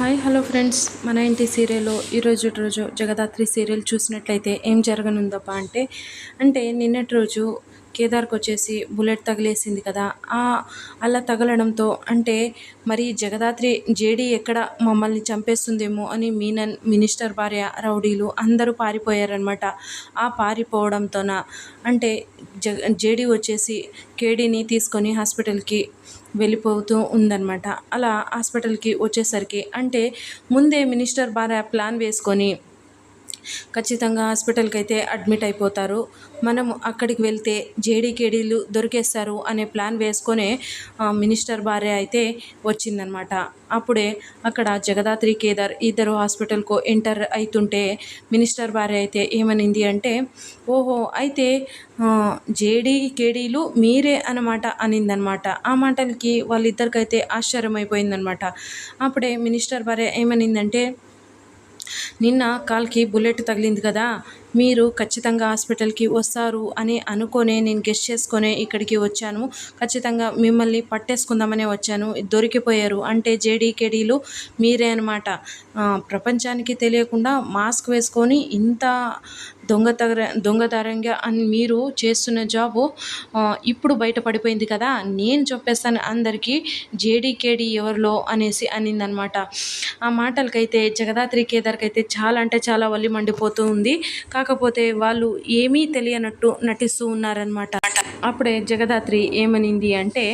Hi hello friends. మన ఇంటి సీరియల్లో ఈరోజు రోజు జగదాత్రి సీరియల్ చూసినట్లయితే ఏం జరగనుందప్ప అంటే అంటే నిన్నటి రోజు కేదార్కి వచ్చేసి బుల్లెట్ తగిలేసింది కదా. అలా తగలడంతో అంటే మరి జగదాత్రి జేడీ ఎక్కడ మమ్మల్ని చంపేస్తుందేమో అని మీనన్ మినిస్టర్ భార్య రౌడీలు అందరూ పారిపోయారనమాట ఆ పారిపోవడంతోన? అంటే జ జేడీ వచ్చేసి కేడీని తీసుకొని హాస్పిటల్కి వెళ్ళిపోతూ ఉందన్నమాట. అలా హాస్పిటల్కి వచ్చేసరికి అంటే ముందే మినిస్టర్ భార్య ప్లాన్ వేసుకొని ఖచ్చితంగా హాస్పిటల్కి అయితే అడ్మిట్ అయిపోతారు. మనము అక్కడికి వెళ్తే జేడీకేడీలు దొరికేస్తారు అనే ప్లాన్ వేసుకొని మినిస్టర్ భార్య అయితే వచ్చిందనమాట అప్పుడే అక్కడ జగదాత్రి కేదార్ ఇద్దరు హాస్పిటల్కు ఎంటర్ అవుతుంటే మినిస్టర్ భార్య అయితే ఏమనింది అంటే ఓహో అయితే జేడీ కేడీలు మీరే అనమాట అనిందనమాట ఆ మాటలకి వాళ్ళిద్దరికైతే ఆశ్చర్యం అయిపోయిందనమాట అప్పుడే మినిస్టర్ భార్య ఏమనిందంటే నిన్న కాల్కి బుల్లెట్ తగిలింది కదా మీరు ఖచ్చితంగా హాస్పిటల్కి వస్తారు అని అనుకునే నేను గెస్ట్ చేసుకునే ఇక్కడికి వచ్చాను. ఖచ్చితంగా మిమ్మల్ని పట్టేసుకుందామనే వచ్చాను. దొరికిపోయారు. అంటే జేడీకేడీలు మీరే అనమాట ప్రపంచానికి తెలియకుండా మాస్క్ వేసుకొని ఇంత దొంగతర దొంగతరంగా అని మీరు చేస్తున్న జాబు ఇప్పుడు బయటపడిపోయింది కదా. నేను చెప్పేస్తాను అందరికీ జేడీకేడీ ఎవరిలో అనేసి అనిందనమాట ఆ మాటలకైతే జగదాత్రి కేదార్కి అయితే చాలా అంటే చాలా వల్లి మండిపోతూ ఉంది. కాకపోతే వాళ్ళు ఏమీ తెలియనట్టు నటిస్తూ ఉన్నారనమాట అప్పుడే జగదాత్రి ఏమనింది అంటే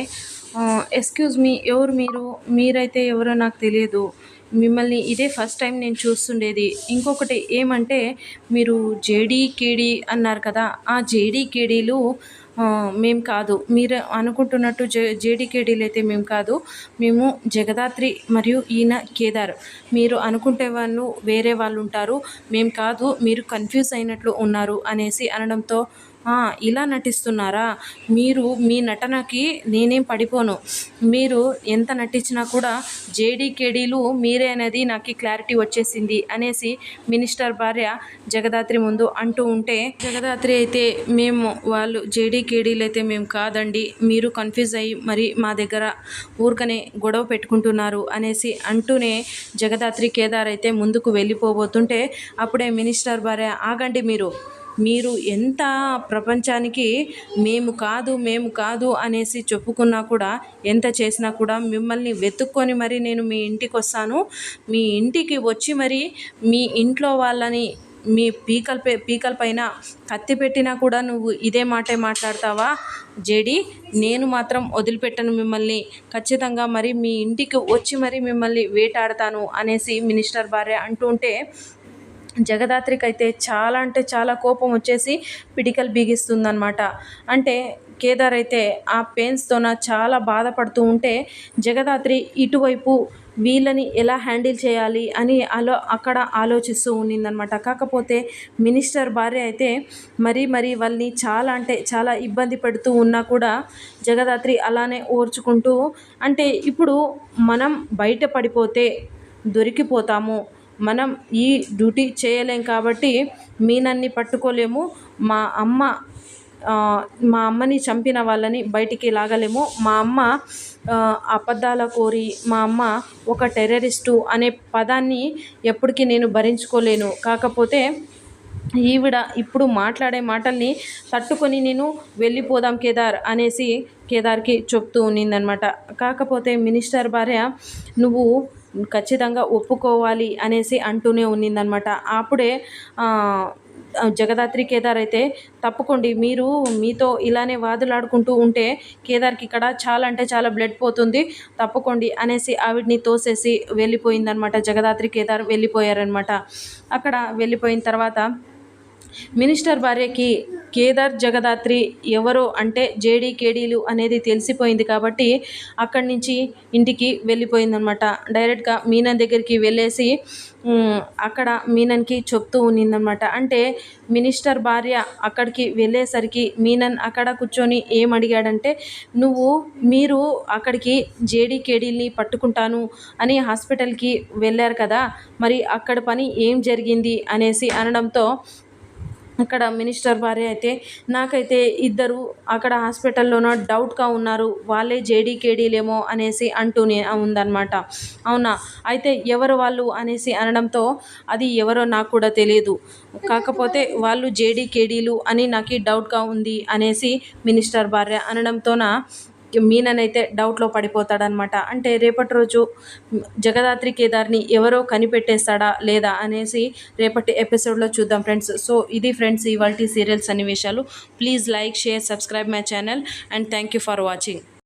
ఎక్స్క్యూజ్ మీ ఎవరు మీరు? మీరైతే ఎవరో నాకు తెలియదు. మిమ్మల్ని ఇదే ఫస్ట్ టైం నేను చూస్తుండేది. ఇంకొకటి ఏమంటే మీరు జేడీ కేడీ అన్నారు కదా ఆ జేడీ కేడీలు మేము కాదు. మీరు అనుకుంటున్నట్టు జే జేడీకేడీలు అయితే మేము కాదు. మేము జగదాత్రి మరియు ఈయన కేదార్. మీరు అనుకుంటే వాళ్ళు వేరే వాళ్ళు ఉంటారు మేము కాదు మీరు కన్ఫ్యూజ్ అయినట్లు ఉన్నారు అనేసి అనడంతో ఇలా నటిస్తున్నారా? మీరు మీ నటనకి నేనేం పడిపోను. మీరు ఎంత నటించినా కూడా జేడీకేడీలు మీరే అనేది నాకు క్లారిటీ వచ్చేసింది అనేసి మినిస్టర్ భార్య జగదాత్రి ముందు అంటూ ఉంటే జగదాత్రి అయితే మేము వాళ్ళు జేడీకేడీలు అయితే మేము కాదండి మీరు కన్ఫ్యూజ్ అయ్యి మరి మా దగ్గర ఊరికనే గొడవ పెట్టుకుంటున్నారు అనేసి అంటూనే జగదాత్రి కేదార్ అయితే ముందుకు వెళ్ళిపోబోతుంటే అప్పుడే మినిస్టర్ భార్య ఆగండి మీరు. మీరు ఎంత ప్రపంచానికి మేము కాదు మేము కాదు అనేసి చెప్పుకున్నా కూడా ఎంత చేసినా కూడా మిమ్మల్ని వెతుక్కొని మరి నేను మీ ఇంటికి వస్తాను. మీ ఇంటికి వచ్చి మరి మీ ఇంట్లో వాళ్ళని మీ పీకల పీకల పైన కత్తి పెట్టినా కూడా నువ్వు ఇదే మాటే మాట్లాడతావా? జేడి నేను మాత్రం వదిలిపెట్టను మిమ్మల్ని. ఖచ్చితంగా మరి మీ ఇంటికి వచ్చి మరి మిమ్మల్ని వేటాడతాను అనేసి మినిస్టర్ భార్య అంటూ ఉంటే జగదాత్రికి అయితే చాలా అంటే చాలా కోపం వచ్చేసి పిడికలు బిగిస్తుందనమాట అంటే కేదార్ అయితే ఆ పెయిన్స్తోన చాలా బాధపడుతూ ఉంటే జగదాత్రి ఇటువైపు వీళ్ళని ఎలా హ్యాండిల్ చేయాలి అని అలో అక్కడ ఆలోచిస్తూ ఉన్నిందనమాట కాకపోతే మినిస్టర్ భార్య అయితే మరీ మరీ వాళ్ళని చాలా అంటే చాలా ఇబ్బంది పెడుతూ ఉన్నా కూడా జగదాత్రి అలానే ఓర్చుకుంటూ అంటే ఇప్పుడు మనం బయట పడిపోతే దొరికిపోతాము మనం ఈ డ్యూటీ చేయలేం కాబట్టి మీనన్ని పట్టుకోలేము. మా అమ్మ మా అమ్మని చంపిన వాళ్ళని బయటికి లాగలేము. మా అమ్మ అబద్ధాల కోరి మా అమ్మ ఒక టెర్రరిస్టు అనే పదాన్ని ఎప్పటికీ నేను భరించుకోలేను. కాకపోతే ఈవిడ ఇప్పుడు మాట్లాడే మాటల్ని తట్టుకొని నేను వెళ్ళిపోదాం కేదార్ అనేసి కేదార్కి చెప్తూ ఉన్నిందనమాట. కాకపోతే మినిస్టర్ భార్య నువ్వు ఖచ్చితంగా ఒప్పుకోవాలి అనేసి అంటూనే ఉన్నిందనమాట అప్పుడే జగదాత్రి కేదార్ అయితే తప్పుకోండి మీరు మీతో ఇలానే వాదులాడుకుంటూ ఉంటే కేదార్కి ఇక్కడ చాలా అంటే చాలా బ్లడ్ పోతుంది తప్పుకోండి అనేసి ఆవిడ్ని తోసేసి వెళ్ళిపోయిందనమాట జగదాత్రి కేదార్ వెళ్ళిపోయారనమాట అక్కడ వెళ్ళిపోయిన తర్వాత మినిస్టర్ భార్యకి కేదార్ జగదాత్రి ఎవరో అంటే జేడీ కేడీలు అనేది తెలిసిపోయింది కాబట్టి అక్కడి నుంచి ఇంటికి వెళ్ళిపోయిందనమాట డైరెక్ట్గా మీనన్ దగ్గరికి వెళ్ళేసి అక్కడ మీనన్కి చెప్తూ ఉన్నిందనమాట అంటే మినిస్టర్ భార్య అక్కడికి వెళ్ళేసరికి మీనన్ అక్కడ కూర్చొని ఏం అడిగాడంటే నువ్వు మీరు అక్కడికి జేడీ కేడీల్ని పట్టుకుంటాను అని హాస్పిటల్కి వెళ్ళారు కదా మరి అక్కడ పని ఏం జరిగింది అనేసి అనడంతో అక్కడ మినిస్టర్ భార్య అయితే నాకైతే ఇద్దరు అక్కడ హాస్పిటల్లోనో డౌట్గా ఉన్నారు వాళ్ళే జేడీకేడీలేమో అనేసి అంటూనే ఉందన్నమాట. అవునా? అయితే ఎవరు వాళ్ళు అనేసి అనడంతో అది ఎవరో నాకు కూడా తెలియదు కాకపోతే వాళ్ళు జేడీకేడీలు అని నాకు డౌట్గా ఉంది అనేసి మినిస్టర్ భార్య అనడంతోన మీననైతే డౌట్లో పడిపోతాడనమాట. అంటే రేపటి రోజు జగదాత్రి కేదార్ని ఎవరో కనిపెట్టేస్తాడా లేదా అనేసి రేపటి ఎపిసోడ్లో చూద్దాం ఫ్రెండ్స్ సో ఇది ఫ్రెండ్స్ ఇవాళ సీరియల్స్ సన్నివేశాలు. Please like share subscribe my channel and thank you for watching